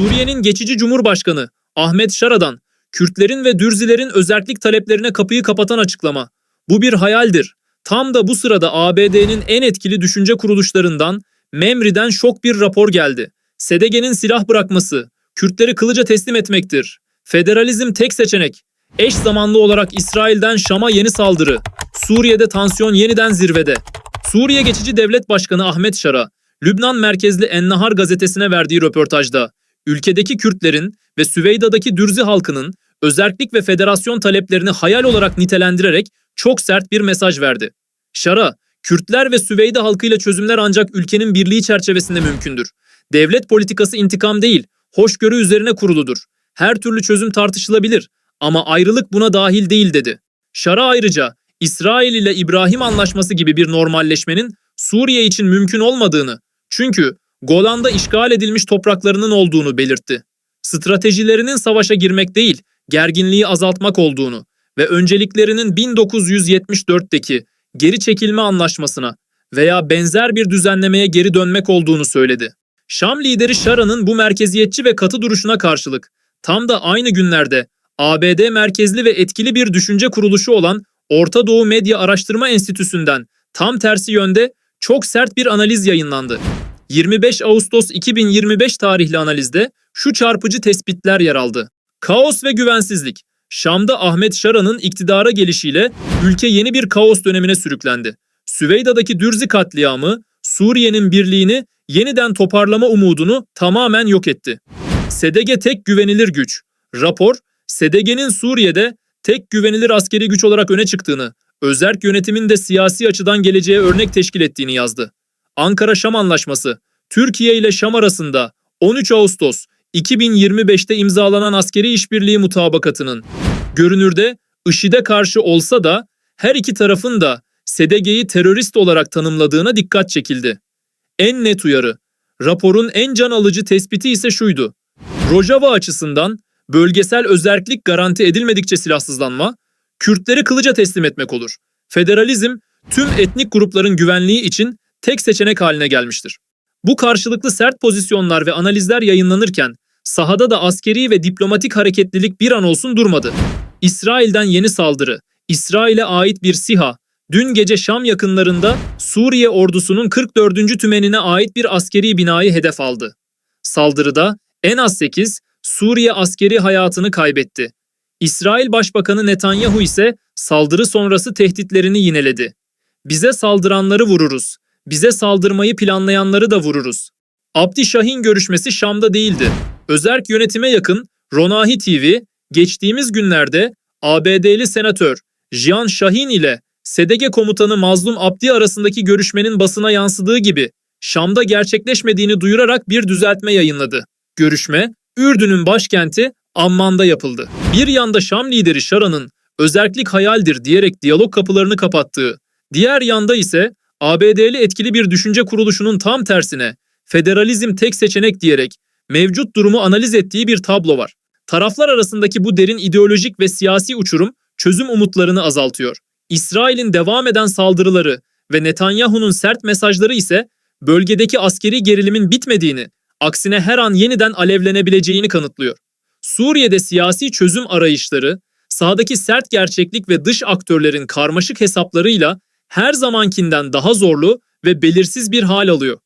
Suriye'nin geçici Cumhurbaşkanı Ahmet Şara'dan Kürtlerin ve Dürzilerin özellik taleplerine kapıyı kapatan açıklama. Bu bir hayaldir. Tam da bu sırada ABD'nin en etkili düşünce kuruluşlarından Memri'den şok bir rapor geldi. SDG'nin silah bırakması, Kürtleri kılıca teslim etmektir. Federalizm tek seçenek. Eş zamanlı olarak İsrail'den Şam'a yeni saldırı. Suriye'de tansiyon yeniden zirvede. Suriye Geçici Devlet Başkanı Ahmet Şara, Lübnan merkezli Ennahar gazetesine verdiği röportajda ülkedeki Kürtlerin ve Süveyda'daki Dürzi halkının özerklik ve federasyon taleplerini hayal olarak nitelendirerek çok sert bir mesaj verdi. Şara, Kürtler ve Süveyda halkıyla çözümler ancak ülkenin birliği çerçevesinde mümkündür. Devlet politikası intikam değil, hoşgörü üzerine kuruludur. Her türlü çözüm tartışılabilir ama ayrılık buna dahil değil dedi. Şara ayrıca İsrail ile İbrahim Anlaşması gibi bir normalleşmenin Suriye için mümkün olmadığını, çünkü Golan'da işgal edilmiş topraklarının olduğunu belirtti. Stratejilerinin savaşa girmek değil, gerginliği azaltmak olduğunu ve önceliklerinin 1974'teki geri çekilme anlaşmasına veya benzer bir düzenlemeye geri dönmek olduğunu söyledi. Şam lideri Şara'nın bu merkeziyetçi ve katı duruşuna karşılık tam da aynı günlerde ABD merkezli ve etkili bir düşünce kuruluşu olan Orta Doğu Medya Araştırma Enstitüsü'nden tam tersi yönde çok sert bir analiz yayınlandı. 25 Ağustos 2025 tarihli analizde şu çarpıcı tespitler yer aldı. Kaos ve güvensizlik. Şam'da Ahmet Şara'nın iktidara gelişiyle ülke yeni bir kaos dönemine sürüklendi. Süveyda'daki Dürzi katliamı Suriye'nin birliğini yeniden toparlama umudunu tamamen yok etti. SDG tek güvenilir güç. Rapor, SDG'nin Suriye'de tek güvenilir askeri güç olarak öne çıktığını, özerk yönetimin de siyasi açıdan geleceğe örnek teşkil ettiğini yazdı. Ankara-Şam Anlaşması, Türkiye ile Şam arasında 13 Ağustos 2025'te imzalanan askeri işbirliği mutabakatının görünürde IŞİD'e karşı olsa da her iki tarafın da SDG'yi terörist olarak tanımladığına dikkat çekildi. En net uyarı, raporun en can alıcı tespiti ise şuydu. Rojava açısından bölgesel özerklik garanti edilmedikçe silahsızlanma, Kürtleri kılıca teslim etmek olur. Federalizm tüm etnik grupların güvenliği için tek seçenek haline gelmiştir. Bu karşılıklı sert pozisyonlar ve analizler yayınlanırken sahada da askeri ve diplomatik hareketlilik bir an olsun durmadı. İsrail'den yeni saldırı, İsrail'e ait bir SİHA, dün gece Şam yakınlarında Suriye ordusunun 44. tümenine ait bir askeri binayı hedef aldı. Saldırıda en az 8 Suriye askeri hayatını kaybetti. İsrail Başbakanı Netanyahu ise saldırı sonrası tehditlerini yineledi. Bize saldıranları vururuz. Bize saldırmayı planlayanları da vururuz. Abdi Şahin görüşmesi Şam'da değildi. Özerk yönetime yakın Ronahi TV geçtiğimiz günlerde ABD'li senatör Jian Şahin ile SDG komutanı Mazlum Abdi arasındaki görüşmenin basına yansıdığı gibi Şam'da gerçekleşmediğini duyurarak bir düzeltme yayınladı. Görüşme Ürdün'ün başkenti Amman'da yapıldı. Bir yanda Şam lideri Şara'nın özerklik hayaldir diyerek diyalog kapılarını kapattığı, diğer yanda ise ABD'li etkili bir düşünce kuruluşunun tam tersine federalizm tek seçenek diyerek mevcut durumu analiz ettiği bir tablo var. Taraflar arasındaki bu derin ideolojik ve siyasi uçurum çözüm umutlarını azaltıyor. İsrail'in devam eden saldırıları ve Netanyahu'nun sert mesajları ise bölgedeki askeri gerilimin bitmediğini, aksine her an yeniden alevlenebileceğini kanıtlıyor. Suriye'de siyasi çözüm arayışları, sahadaki sert gerçeklik ve dış aktörlerin karmaşık hesaplarıyla her zamankinden daha zorlu ve belirsiz bir hal alıyor.